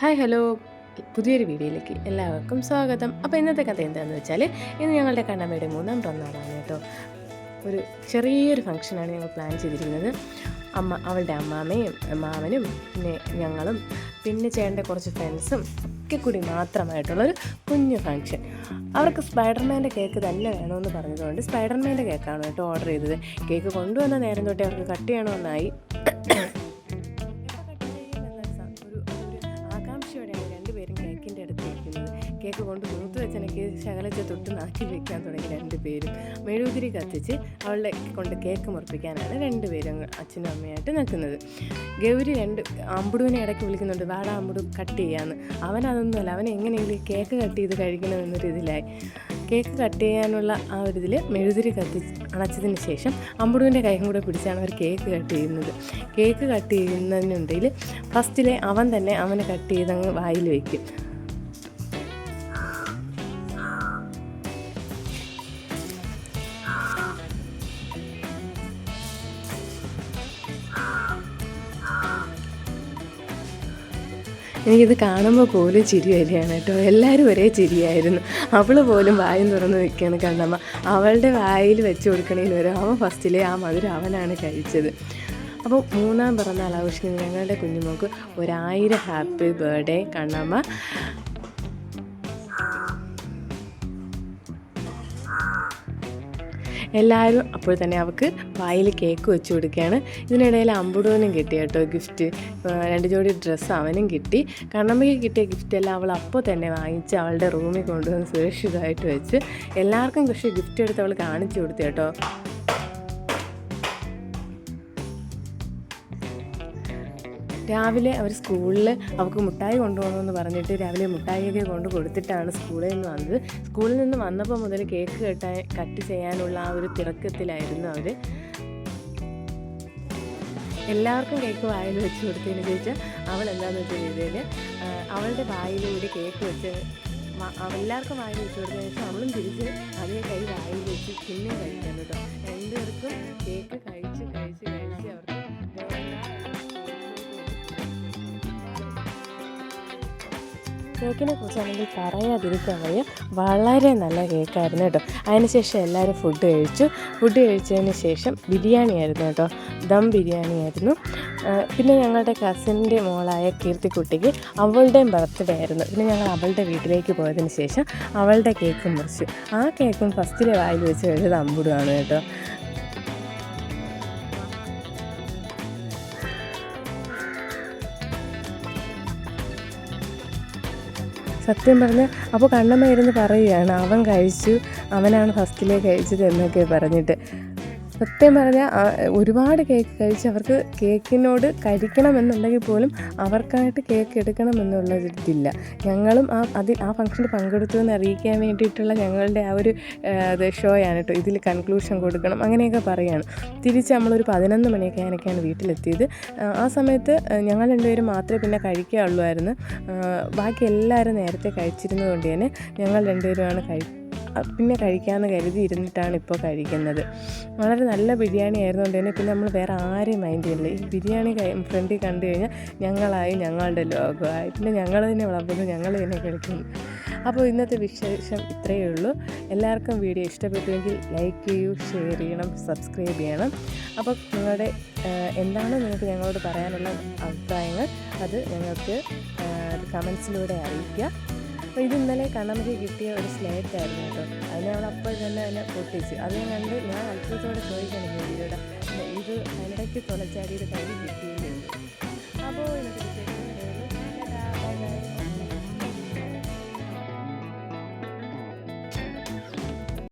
Hi hello. പുതിയൊരു വീഡിയോയിലേക്ക് എല്ലാവർക്കും സ്വാഗതം. അപ്പോൾ ഇന്നത്തെ കഥ എന്താണെന്ന് വെച്ചാൽ ഇന്ന് ഞങ്ങളുടെ കണ്ണമ്മയുടെ മൂന്നാം പിറന്നാളാണ് കേട്ടോ. ഒരു ചെറിയൊരു ഫംഗ്ഷനാണ് ഞങ്ങൾ പ്ലാൻ ചെയ്തിരിക്കുന്നത്. അമ്മ അവളുടെ അമ്മാമ്മയും മാമനും പിന്നെ ഞങ്ങളും പിന്നെ ചേട്ടന്റെ കുറച്ച് ഫ്രണ്ട്സും ഒക്കെ കൂടി മാത്രമായിട്ടുള്ളൊരു കുഞ്ഞു ഫംഗ്ഷൻ. അവർക്ക് സ്പൈഡർമാന്റെ കേക്ക് തന്നെ വേണമെന്ന് പറഞ്ഞതുകൊണ്ട് സ്പൈഡർമാന്റെ കേക്കാണ് കേട്ടോ ഓർഡർ ചെയ്തത്. കേക്ക് കൊണ്ടുവന്ന നേരം തൊട്ടേ അവർക്ക് കട്ട് ചെയ്യണമെന്നായി കേക്കിന്റെ ഇരിക്കുന്നത് കേക്ക് കൊണ്ട് മൂത്ത് വെച്ചനക്ക് ശകലത്തെ തൊട്ട് നാക്കി വെക്കാൻ തുടങ്ങി രണ്ടുപേരും മെഴുകുതിരി കത്തിച്ച് അവളുടെ കൊണ്ട് കേക്ക് മുറിപ്പിക്കാനാണ് രണ്ടുപേരും പേരും അച്ഛനും അമ്മയായിട്ട് നിൽക്കുന്നത്. ഗൗരി രണ്ട് അമ്പുടുവിനെ ഇടയ്ക്ക് വിളിക്കുന്നുണ്ട് വാടാ അമ്പുടു കട്ട് ചെയ്യാന്ന്. അവൻ അതൊന്നുമല്ല അവൻ എങ്ങനെയെങ്കിലും കേക്ക് കട്ട് ചെയ്ത് കഴിക്കണമെന്നൊരു ഇതിലായി. കേക്ക് കട്ട് ചെയ്യാനുള്ള ആ ഒരു ഇതിൽ മെഴുതിരി കത്തി അണച്ചതിന് ശേഷം അമ്പുടുവിന്റെ കൈയും കൂടെ പിടിച്ചാണ് അവർ കേക്ക് കട്ട് ചെയ്യുന്നത്. കേക്ക് കട്ട് ചെയ്യുന്നതിനുണ്ടെങ്കിൽ ഫസ്റ്റിലെ അവൻ തന്നെ അവനെ കട്ട് ചെയ്തങ്ങ് വായിൽ വയ്ക്കും എനിക്കിത് കാണുമ്പോൾ പോലും ചിരി വരികയാണ് കേട്ടോ. എല്ലാവരും ഒരേ ചിരിയായിരുന്നു. അവൾ പോലും വായും തുറന്ന് നിൽക്കുകയാണ് കണ്ണമ്മ. അവളുടെ വായിൽ വെച്ച് കൊടുക്കണേന് വരെ അവൻ ഫസ്റ്റിലെ ആ മധുരം അവനാണ് കഴിച്ചത്. അപ്പോൾ മൂന്നാം പിറന്നാൾ ആഘോഷിക്കുന്ന ഞങ്ങളുടെ കുഞ്ഞുമോക്ക് ഒരായിരം ഹാപ്പി ബർത്ത്ഡേ കണ്ണമ്മ. എല്ലാവരും അപ്പോൾ തന്നെ അവൾക്ക് വായിൽ കേക്ക് വെച്ച് കൊടുക്കുകയാണ്. ഇതിനിടയിൽ അമ്പുടോനും കിട്ടി കേട്ടോ ഗിഫ്റ്റ്. രണ്ട് ജോഡി ഡ്രസ്സ് അവനും കിട്ടി. കണ്ണമ്മയ്ക്ക് കിട്ടിയ ഗിഫ്റ്റ് എല്ലാം അവൾ അപ്പോൾ തന്നെ വാങ്ങിച്ച് അവളുടെ റൂമിൽ കൊണ്ടുവന്ന് സുരക്ഷിതമായിട്ട് വെച്ച് എല്ലാവർക്കും പക്ഷേ ഗിഫ്റ്റ് എടുത്ത് അവൾ കാണിച്ചു കൊടുത്തു കേട്ടോ. രാവിലെ അവർ സ്കൂളിൽ അവർക്ക് മുട്ടായി കൊണ്ടുപോകണമെന്ന് പറഞ്ഞിട്ട് രാവിലെ മുട്ടായിയൊക്കെ കൊണ്ട് കൊടുത്തിട്ടാണ് സ്കൂളിൽ നിന്ന് വന്നത്. സ്കൂളിൽ നിന്ന് വന്നപ്പോൾ മുതൽ കേക്ക് കെട്ടാൻ കട്ട് ചെയ്യാനുള്ള ആ ഒരു തിരക്കത്തിലായിരുന്നു അവർ. എല്ലാവർക്കും കേക്ക് വായിൽ വെച്ച് കൊടുത്തതിന് ചോദിച്ചാൽ അവൾ എന്താണെന്ന് വെച്ച് കഴിഞ്ഞാൽ അവളുടെ വായിലൂടെ കേക്ക് വെച്ച് എല്ലാവർക്കും വായിൽ വെച്ച് കൊടുത്തതിന് ശേഷം അവളും തിരിച്ച് അതേ കൈ വായിൽ വെച്ച് പിന്നെ കഴിക്കാൻ കേട്ടോ. രണ്ടുപേർക്കും കേക്ക് കഴിച്ച് കഴിച്ച് കഴിച്ച് അവർക്ക് കേക്കിനെ കുറിച്ചാണെങ്കിൽ പറയാതിരിക്കാൻ വയ്യ വളരെ നല്ല കേക്കായിരുന്നു കേട്ടോ. അതിനുശേഷം എല്ലാവരും ഫുഡ് കഴിച്ചു. ഫുഡ് കഴിച്ചതിന് ശേഷം ബിരിയാണി ആയിരുന്നു കേട്ടോ. ദം ബിരിയാണി ആയിരുന്നു. പിന്നെ ഞങ്ങളുടെ കസിന്റെ മോളായ കീർത്തിക്കുട്ടിക്ക് അവളുടെയും ബർത്ത്ഡേ ആയിരുന്നു. പിന്നെ ഞങ്ങൾ അവളുടെ വീട്ടിലേക്ക് പോയതിന് ശേഷം അവളുടെ കേക്കും മുറിച്ചു. ആ കേക്കും ഫസ്റ്റിലെ വായിൽ വെച്ച് കഴിച്ചത് അമ്പുടുവാണ് കേട്ടോ. സത്യം പറഞ്ഞ് അപ്പോൾ കണ്ണമ്മ ഇരുന്ന് പറയുകയാണ് അവൻ കഴിച്ചു അവനാണ് ഫസ്റ്റിലേക്ക് കഴിച്ചത് എന്നൊക്കെ പറഞ്ഞിട്ട്. സത്യം പറഞ്ഞാൽ ഒരുപാട് കേക്ക് കഴിച്ച് അവർക്ക് കേക്കിനോട് കഴിക്കണമെന്നുണ്ടെങ്കിൽ പോലും അവർക്കായിട്ട് കേക്ക് എടുക്കണമെന്നുള്ള ഇതില്ല. ഞങ്ങളും ആ അതിൽ ആ ഫംഗ്ഷനിൽ പങ്കെടുത്തു എന്ന് അറിയിക്കാൻ വേണ്ടിയിട്ടുള്ള ഞങ്ങളുടെ ആ ഒരു ഷോയാണ് കേട്ടോ ഇതിൽ കൺക്ലൂഷൻ കൊടുക്കണം അങ്ങനെയൊക്കെ പറയുകയാണ് തിരിച്ച് നമ്മളൊരു പതിനൊന്ന് മണിയൊക്കെ ആനൊക്കെയാണ് വീട്ടിലെത്തിയത്. ആ, സമയത്ത് ഞങ്ങൾ രണ്ടുപേരും മാത്രമേ പിന്നെ ആയിരുന്നു ബാക്കി എല്ലാവരും നേരത്തെ കഴിച്ചിരുന്നതുകൊണ്ട് തന്നെ ഞങ്ങൾ രണ്ടുപേരുമാണ് കഴി പിന്നെ കഴിക്കാമെന്ന് കരുതി ഇരുന്നിട്ടാണ് ഇപ്പോൾ കഴിക്കുന്നത്. വളരെ നല്ല ബിരിയാണി ആയിരുന്നുകൊണ്ട് തന്നെ പിന്നെ നമ്മൾ വേറെ ആരെയും മൈൻഡ് ചെയ്യില്ല ഈ ബിരിയാണി ഫ്രണ്ടിൽ കണ്ടു കഴിഞ്ഞാൽ ഞങ്ങളായി ഞങ്ങളുടെ ലോകമായി. പിന്നെ ഞങ്ങൾ തന്നെ വിളമ്പുന്നു ഞങ്ങൾ തന്നെ കഴിക്കുന്നു അപ്പോൾ ഇന്നത്തെ വിശേഷം ഇത്രയേ ഉള്ളൂ. എല്ലാവർക്കും വീഡിയോ ഇഷ്ടപ്പെട്ടുവെങ്കിൽ ലൈക്ക് ചെയ്യൂ ഷെയർ ചെയ്യണം സബ്സ്ക്രൈബ് ചെയ്യണം. അപ്പോൾ നിങ്ങളുടെ എന്താണ് നിങ്ങൾക്ക് ഞങ്ങളോട് പറയാനുള്ള അഭിപ്രായങ്ങൾ? അത് ഞങ്ങൾക്ക് കമൻസിലൂടെ അറിയിക്കുക. അപ്പോൾ ഇത് ഇന്നലെ കണ്ണമ്മയ്ക്ക് കിട്ടിയ ഒരു സ്ലേറ്റ് ആയിരുന്നു കേട്ടോ. അതിനെ അവൾ അപ്പോൾ തന്നെ അതിനെ പൊട്ടിച്ച്. അത് കണ്ട് ഞാൻ അത്ഭുതത്തോടെ ചോദിക്കണം വീഡിയോയുടെ ഇത് അതിനിടയ്ക്ക് തുളച്ചാടിയുടെ കൈ കിട്ടിയിട്ടുണ്ട്